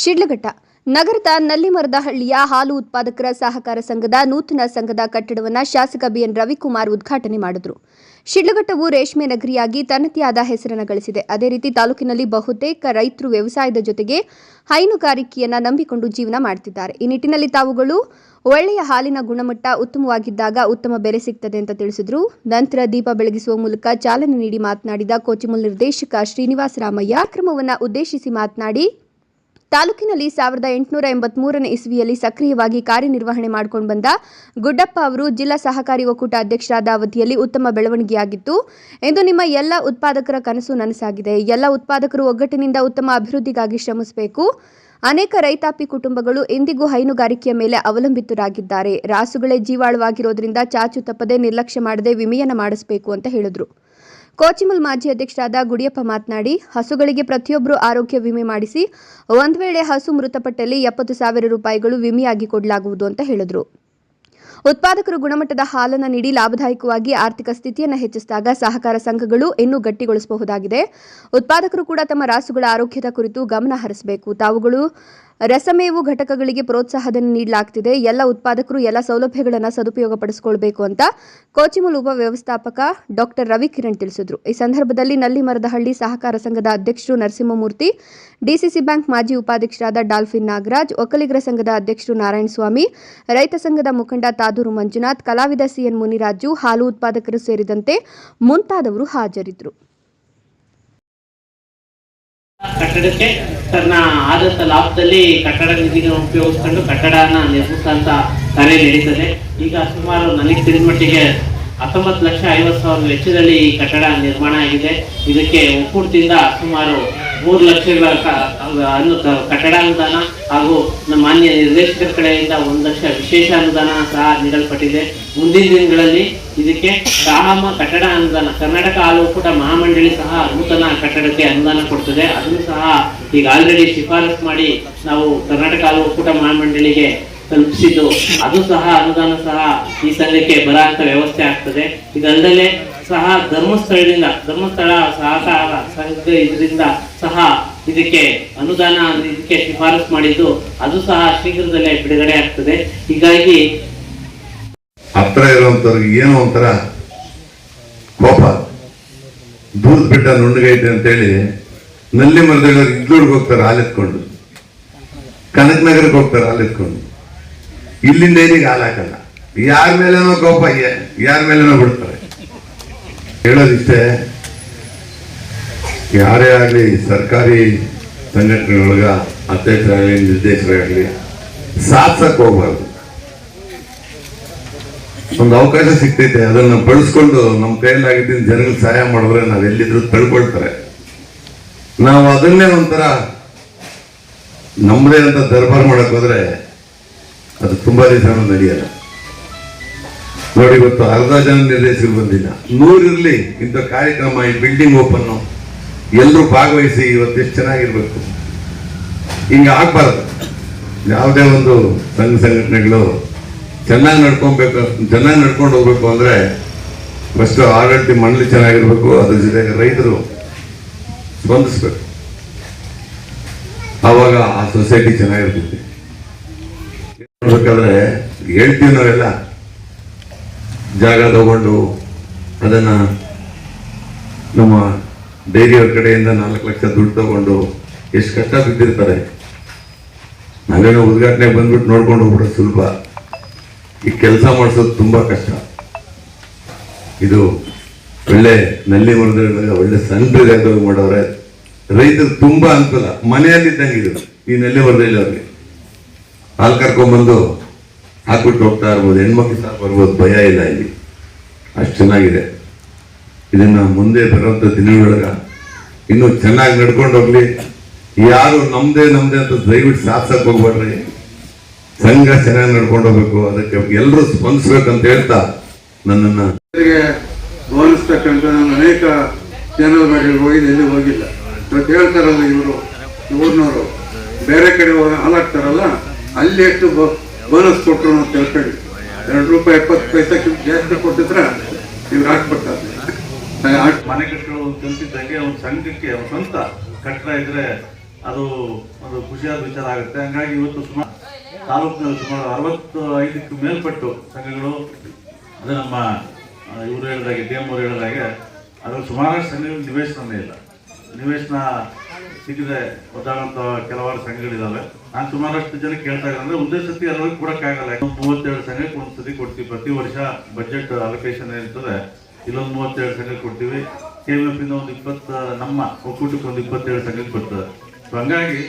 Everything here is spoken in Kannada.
ಶಿಡ್ಲಘಟ್ಟ. ನಗರದ ನಲ್ಲಿಮರದಹಳ್ಳಿಯ ಹಾಲು ಉತ್ಪಾದಕರ ಸಹಕಾರ ಸಂಘದ ನೂತನ ಸಂಘದ ಕಟ್ಟಡವನ್ನು ಶಾಸಕ ಬಿಎನ್ ರವಿಕುಮಾರ್ ಉದ್ಘಾಟನೆ ಮಾಡಿದರು. ಶಿಡ್ಲಘಟ್ಟವು ರೇಷ್ಮೆ ನಗರಿಯಾಗಿ ತನ್ನದೇ ಆದ ಹೆಸರನ್ನು ಗಳಿಸಿದೆ. ಅದೇ ರೀತಿ ತಾಲೂಕಿನಲ್ಲಿ ಬಹುತೇಕ ರೈತರು ವ್ಯವಸಾಯದ ಜೊತೆಗೆ ಹೈನುಗಾರಿಕೆಯನ್ನು ನಂಬಿಕೊಂಡು ಜೀವನ ಮಾಡುತ್ತಿದ್ದಾರೆ ಈ ನಿಟ್ಟಿನಲ್ಲಿ ತಾವುಗಳು ಒಳ್ಳೆಯ ಹಾಲಿನ ಗುಣಮಟ್ಟ ಉತ್ತಮವಾಗಿದ್ದಾಗ ಉತ್ತಮ ಬೆಲೆ ಸಿಗ್ತದೆ ಅಂತ ತಿಳಿಸಿದರು. ನಂತರ ದೀಪ ಬೆಳಗಿಸುವ ಮೂಲಕ ಚಾಲನೆ ನೀಡಿ ಮಾತನಾಡಿದ ಕೋಚಿಮುಲ್ ನಿರ್ದೇಶಕ ಶ್ರೀನಿವಾಸ ರಾಮಯ್ಯ ಕ್ರಮವನ್ನು ಉದ್ದೇಶಿಸಿ ಮಾತನಾಡಿ ತಾಲೂಕಿನಲ್ಲಿ ಸಾವಿರದ ಎಂಟುನೂರ ಎಂಬತ್ಮೂರನೇ ಇಸ್ವಿಯಲ್ಲಿ ಸಕ್ರಿಯವಾಗಿ ಕಾರ್ಯನಿರ್ವಹಣೆ ಮಾಡಿಕೊಂಡು ಬಂದ ಗುಡ್ಡಪ್ಪ ಅವರು ಜಿಲ್ಲಾ ಸಹಕಾರಿ ಒಕ್ಕೂಟ ಅಧ್ಯಕ್ಷರಾದ ಅವಧಿಯಲ್ಲಿ ಉತ್ತಮ ಬೆಳವಣಿಗೆಯಾಗಿತ್ತು. ಎಂದು ನಿಮ್ಮ ಎಲ್ಲ ಉತ್ಪಾದಕರ ಕನಸು ನನಸಾಗಿದೆ. ಎಲ್ಲ ಉತ್ಪಾದಕರು ಒಗ್ಗಟ್ಟಿನಿಂದ ಉತ್ತಮ ಅಭಿವೃದ್ಧಿಗಾಗಿ ಶ್ರಮಿಸಬೇಕು. ಅನೇಕ ರೈತಾಪಿ ಕುಟುಂಬಗಳು ಎಂದಿಗೂ ಹೈನುಗಾರಿಕೆಯ ಮೇಲೆ ಅವಲಂಬಿತರಾಗಿದ್ದಾರೆ. ರಾಸುಗಳೇ ಜೀವಾಳವಾಗಿರೋದ್ರಿಂದ ಚಾಚು ತಪ್ಪದೆ ನಿರ್ಲಕ್ಷ್ಯ ಮಾಡದೆ ವಿಮೆಯನ್ನು ಮಾಡಿಸಬೇಕು ಅಂತ ಹೇಳಿದ್ರು. ಕೋಚಿಮಲ್ ಮಾಜಿ ಅಧ್ಯಕ್ಷರಾದ ಗುಡಿಯಪ್ಪ ಮಾತನಾಡಿ, ಹಸುಗಳಿಗೆ ಪ್ರತಿಯೊಬ್ಬರು ಆರೋಗ್ಯ ವಿಮೆ ಮಾಡಿಸಿ, ಒಂದು ವೇಳೆ ಹಸು ಮೃತಪಟ್ಟಲ್ಲಿ ಎಪ್ಪತ್ತು ಸಾವಿರ ರೂಪಾಯಿಗಳು ವಿಮೆಯಾಗಿ ಕೊಡಲಾಗುವುದು ಅಂತ ಹೇಳಿದರು. ಉತ್ಪಾದಕರು ಗುಣಮಟ್ಟದ ಹಾಲನ್ನು ನೀಡಿ ಲಾಭದಾಯಕವಾಗಿ ಆರ್ಥಿಕ ಸ್ಥಿತಿಯನ್ನು ಹೆಚ್ಚಿಸಿದಾಗ ಸಹಕಾರ ಸಂಘಗಳು ಇನ್ನೂ ಗಟ್ಟಿಗೊಳಿಸಬಹುದಾಗಿದೆ. ಉತ್ಪಾದಕರು ಕೂಡ ತಮ್ಮ ರಾಸುಗಳ ಆರೋಗ್ಯದ ಕುರಿತು ಗಮನ ಹರಿಸಬೇಕು. ತಾವುಗಳು ರಸಮೇವು ಘಟಕಗಳಿಗೆ ಪ್ರೋತ್ಸಾಹಧನ ನೀಡಲಾಗ್ತಿದೆ. ಎಲ್ಲ ಉತ್ಪಾದಕರು ಎಲ್ಲ ಸೌಲಭ್ಯಗಳನ್ನು ಸದುಪಯೋಗಪಡಿಸಿಕೊಳ್ಬೇಕು ಅಂತ ಕೋಚಿಮುಲ್ ಉಪ ವ್ಯವಸ್ಥಾಪಕ ಡಾಕ್ಟರ್ ರವಿ ಕಿರಣ್ ತಿಳಿಸಿದರು. ಈ ಸಂದರ್ಭದಲ್ಲಿ ನಲ್ಲಿಮರದಹಳ್ಳಿ ಸಹಕಾರ ಸಂಘದ ಅಧ್ಯಕ್ಷರು ನರಸಿಂಹಮೂರ್ತಿ, ಡಿಸಿಸಿ ಬ್ಯಾಂಕ್ ಮಾಜಿ ಉಪಾಧ್ಯಕ್ಷರಾದ ಡಾಲ್ಫಿನ್ ನಾಗರಾಜ್, ಒಕ್ಕಲಿಗರ ಸಂಘದ ಅಧ್ಯಕ್ಷರು ನಾರಾಯಣಸ್ವಾಮಿ, ರೈತ ಸಂಘದ ಮುಖಂಡ ತಾದೂರು ಮಂಜುನಾಥ್, ಕಲಾವಿದ ಸಿಎನ್ ಮುನಿರಾಜು, ಹಾಲು ಉತ್ಪಾದಕರು ಸೇರಿದಂತೆ ಮುಂತಾದವರು ಹಾಜರಿದ್ದರು ಕಟ್ಟಡಕ್ಕೆ ತನ್ನ ಆದಂತ ಲಾಭದಲ್ಲಿ ಕಟ್ಟಡ ನಿಧಿಗೆ ಉಪಯೋಗಿಸ್ಕೊಂಡು ಕಟ್ಟಡನ ನಿರ್ಮಿಸುವಂತ ಕಾರ್ಯ ನಡೀತದೆ. ಈಗ ಸುಮಾರು ನನಗೆ ತಿಳಿದ ಮಟ್ಟಿಗೆ ಹತ್ತೊಂಬತ್ತು ಲಕ್ಷ ಐವತ್ತು ಸಾವಿರ ವೆಚ್ಚದಲ್ಲಿ ಈ ಕಟ್ಟಡ ನಿರ್ಮಾಣ ಆಗಿದೆ. ಇದಕ್ಕೆ ಒಕ್ಕೂಟದಿಂದ ಸುಮಾರು ಮೂರು ಲಕ್ಷಗಳ ಅನು ಕಟ್ಟಡ ಅನುದಾನ ಹಾಗೂ ನಮ್ಮ ಮಾನ್ಯ ನಿರ್ದೇಶಕರ ಕಡೆಯಿಂದ ಒಂದು ಲಕ್ಷ ವಿಶೇಷ ಅನುದಾನ ಸಹ ನೀಡಲ್ಪಟ್ಟಿದೆ. ಮುಂದಿನ ದಿನಗಳಲ್ಲಿ ಇದಕ್ಕೆ ಗ್ರಾಮ ಕಟ್ಟಡ ಅನುದಾನ, ಕರ್ನಾಟಕ ಹಾಲು ಒಕ್ಕೂಟ ಮಹಾಮಂಡಳಿ ಸಹ ನೂತನ ಕಟ್ಟಡಕ್ಕೆ ಅನುದಾನ ಕೊಡ್ತದೆ. ಅದನ್ನು ಸಹ ಈಗ ಆಲ್ರೆಡಿ ಶಿಫಾರಸು ಮಾಡಿ ನಾವು ಕರ್ನಾಟಕ ಹಾಲು ಒಕ್ಕೂಟ ಮಹಾಮಂಡಳಿಗೆ ತಲುಪಿಸಿದ್ದು. ಅದು ಸಹ ಅನುದಾನ ಸಹ ಈ ಸಂಘಕ್ಕೆ ಬರಂತ ವ್ಯವಸ್ಥೆ ಆಗ್ತದೆ. ಇದಲ್ಲದೆ ಸಹ ಧರ್ಮಸ್ಥಳದಿಂದ, ಧರ್ಮಸ್ಥಳ ಸಹಕಾರ ಸಂಘ ಇದರಿಂದ ಸಹ ಇದಕ್ಕೆ ಅನುದಾನ ಇದಕ್ಕೆ ಶಿಫಾರಸ್ ಮಾಡಿದ್ದು, ಅದು ಸಹ ಶೀಘ್ರದಲ್ಲೇ ಬಿಡುಗಡೆ ಆಗ್ತದೆ. ಹೀಗಾಗಿ ಹತ್ರ ಇರುವಂತವ್ರಿಗೆ ಏನೋ ಒಂಥರ ಕೋಪ. ದೂರದ ಬಿಟ್ಟ ನುಣ್ಣಗೈತೆ ಅಂತೇಳಿ ನಲ್ಲಿ ಮರದಳ್ಳವ್ರು ಇದ್ಲೂರ್ಗೆ ಹೋಗ್ತಾರೆ ಹಾಲೆತ್ಕೊಂಡು ಕನಕನಗರಕ್ಕೆ ಹೋಗ್ತಾರೆ ಹಾಲೆತ್ಕೊಂಡು ಇಲ್ಲಿಂದ ಏನಿಗೆ ಹಾಲು ಹಾಕಲ್ಲ. ಯಾರ ಮೇಲೇನೋ ಕೋಪ ಯಾರ ಮೇಲೇನೋ ಬಿಡ್ತಾರೆ. ಹೇಳೋದಿಷ್ಟೇ ಯಾರೇ ಆಗಲಿ ಸರ್ಕಾರಿ ಸಂಘಟನೆಗಳೊಳಗ ಅಧ್ಯಕ್ಷರಾಗಲಿ, ನಿರ್ದೇಶಕರಾಗಲಿ ಸಾಧಿಸಕ್ ಹೋಗ್ಬಾರ್ದು. ಒಂದು ಅವಕಾಶ ಸಿಗ್ತೈತೆ, ಅದನ್ನ ಬಳಸ್ಕೊಂಡು ನಮ್ಮ ಕೈಯಲ್ಲಾಗಿದ್ದೀನಿ ಜನಗಳಿಗೆ ಸಹಾಯ ಮಾಡಿದ್ರೆ ನಾವು ಎಲ್ಲಿದ್ರು ತಳ್ಕೊಳ್ತಾರೆ. ನಾವು ಅದನ್ನೇ ಒಂಥರ ನಮ್ಮದೇ ಅಂತ ದರ್ಬಾರ್ ಮಾಡಕ್ಕೆ ಹೋದ್ರೆ ಅದು ತುಂಬಾ ದಿವಸ ನಡೆಯಲ್ಲ. ನೋಡಿ, ಇವತ್ತು ಅರ್ಧ ಜನ ನಿರ್ದೇಶಕರು ಬಂದಿಲ್ಲ. ನೂರಿರಲಿ ಇಂಥ ಕಾರ್ಯಕ್ರಮ, ಈ ಬಿಲ್ಡಿಂಗ್ ಓಪನ್ ಎಲ್ಲರೂ ಭಾಗವಹಿಸಿ ಇವತ್ತು ಎಷ್ಟು ಚೆನ್ನಾಗಿರ್ಬೇಕು. ಹಿಂಗೆ ಆಗ್ಬಾರ್ದು. ಯಾವುದೇ ಒಂದು ಸಂಘ ಸಂಘಟನೆಗಳು ಚೆನ್ನಾಗಿ ನಡ್ಕೊಬೇಕು, ಚೆನ್ನಾಗಿ ನಡ್ಕೊಂಡು ಹೋಗ್ಬೇಕು ಅಂದ್ರೆ ಫಸ್ಟ್ ಆಡಳಿತ ಮಂಡಳಿ ಚೆನ್ನಾಗಿರ್ಬೇಕು, ಅದ್ರ ಜೊತೆಗೆ ರೈತರು ಸ್ಪಂದಿಸ್ಬೇಕು. ಆವಾಗ ಆ ಸೊಸೈಟಿ ಚೆನ್ನಾಗಿರ್ತೈತಿ. ನೋಡ್ಬೇಕಾದ್ರೆ ಹೇಳ್ತೀವಿ ನಾವೆಲ್ಲ ಜಾಗ ತಗೊಂಡು ಅದನ್ನ ನಮ್ಮ ಡೈರಿಯವ್ರ ಕಡೆಯಿಂದ ನಾಲ್ಕು ಲಕ್ಷ ದುಡ್ಡು ತಗೊಂಡು ಎಷ್ಟು ಕಷ್ಟ ಬಿದ್ದಿರ್ತಾರೆ. ನಾವೇನೋ ಉದ್ಘಾಟನೆ ಬಂದ್ಬಿಟ್ಟು ನೋಡ್ಕೊಂಡು ಹೋಗ್ಬಿಡೋದು ಸುಲಭ. ಈ ಕೆಲಸ ಮಾಡಿಸೋದು ತುಂಬ ಕಷ್ಟ. ಇದು ಒಳ್ಳೆ ನಲ್ಲಿ ಮರದಲ್ಲಿ ಒಳ್ಳೆ ಸಣ್ಣ ಮಾಡೋರೆ. ರೈತರು ತುಂಬಾ ಅನುಕೂಲ. ಮನೆಯಲ್ಲಿದ್ದಂಗೆ ಇದು. ಈ ನಲ್ಲಿ ಮರದಲ್ಲಿ ಅವ್ರಿಗೆ ಹಾಲು ಕರ್ಕೊಂಡ್ಬಂದು ಹಾಕ್ಬಿಟ್ಟು ಹೋಗ್ತಾ ಇರ್ಬೋದು. ಹೆಣ್ಮಕ್ಳು ಸಹ ಬರ್ಬೋದು. ಭಯ ಇಲ್ಲ ಇಲ್ಲಿ. ಅಷ್ಟು ಚೆನ್ನಾಗಿದೆ. ಇದನ್ನ ಮುಂದೆ ಬರುವಂತ ದಿನಗಳೊಳಗ ಇನ್ನೂ ಚೆನ್ನಾಗಿ ನಡ್ಕೊಂಡು ಹೋಗ್ಲಿ. ಯಾರು ನಮ್ದೇ ನಮ್ದೇ ಅಂತ ದಯವಿಟ್ಟು ಸಾಧಿಸಕ್ ಹೋಗ್ಬೇಡ್ರಿ ಸಂಘ ಚೆನ್ನಾಗಿ ನಡ್ಕೊಂಡು ಹೋಗ್ಬೇಕು. ಅದಕ್ಕೆ ಎಲ್ಲರೂ ಸ್ಪಂದಿಸ್ಬೇಕಂತ ಹೇಳ್ತಾ ನನ್ನನ್ನ ಗೌರವಿಸ್ತಕ್ಕಂಥ ನಾನು ಅನೇಕ ಜನರ ಮೇಲೆ ಹೋಗಿ ಎಲ್ಲಿ ಹೋಗಿಲ್ಲ. ಇವತ್ತು ಹೇಳ್ತಾರಲ್ಲ ಇವರು ಊರಿನವರು ಬೇರೆ ಕಡೆ ಹೋಗಿ ಹಾಲಾಗ್ತಾರಲ್ಲ ಅಲ್ಲಿ ಎಷ್ಟು ಬೋನಸ್ ಕೊಟ್ಟರು ಅಂತ ತಿಳ್ಕೊಳ್ಳಿ. ಎರಡು ರೂಪಾಯಿ, ಎಪ್ಪತ್ತು ಪೈಸಕ್ಕಿಂತ ಜಾಸ್ತಿ ಕೊಟ್ಟಿದ್ರೆ ಇವ್ರು ಹಾಕ್ಬಿಡ್ತಾರೆ. ಮನೆ ಕಟ್ಟಲು ಕಲ್ತಿದ್ದಂಗೆ ಅವ್ನ ಸಂಘಕ್ಕೆ ಅವ್ನ ಸ್ವಂತ ಕಟ್ಟಡ ಇದ್ರೆ ಅದು ಒಂದು ಖುಷಿಯಾದ ವಿಚಾರ ಆಗುತ್ತೆ. ಹಂಗಾಗಿ ಇವತ್ತು ಸುಮಾರು ತಾಲೂಕಿನಲ್ಲಿ ಸುಮಾರು ಅರವತ್ತು ಐದಕ್ಕೂ ಮೇಲ್ಪಟ್ಟು ಸಂಘಗಳು, ಅದು ನಮ್ಮ ಇವರು ಹೇಳಿದಾಗೆ, ಡಿ ಎಂ ಅವರು ಹೇಳಿದಾಗೆ, ಅದರಲ್ಲಿ ಸುಮಾರಷ್ಟು ಸಂಘಗಳು ನಿವೇಶನನೇ ಇಲ್ಲ. ನಿವೇಶನ ಸಿಗದೆ ಒದ್ದಾಡುವಂಥ ಕೆಲವಾರು ಸಂಘಗಳಿದಾವೆ. ನಾನು ಸುಮಾರಷ್ಟು ಜನ ಕೇಳ್ತಾ ಇದ್ದಾರೆ ಅಂದ್ರೆ ಒಂದೇ ಸತಿ ಕೂಡ ಕೊಡಕ್ಕಾಗಲ್ಲ ಮೂವತ್ತೆರಡು ಸಂಘಕ್ಕೆ ಒಂದು ಸತಿ ಕೊಡ್ತೀವಿ. ಪ್ರತಿ ವರ್ಷ ಬಜೆಟ್ ಅಲೋಕೇಶನ್ ಇರ್ತದೆ ಇಲ್ಲೊಂದು ಮೂವತ್ತೆರಡು ಸಂಘಕ್ಕೆ ಕೊಡ್ತೀವಿ. ಕೆ ಎಂ ಎಫ್ ಇಂದ ಒಂದು ಇಪ್ಪತ್ತು, ನಮ್ಮ ಒಕ್ಕೂಟಕ್ಕೆ ಒಂದು ಇಪ್ಪತ್ತೇಳು ಸಂಘಕ್ಕೆ ಬರ್ತದೆ ಸೊ ಹಂಗಾಗಿ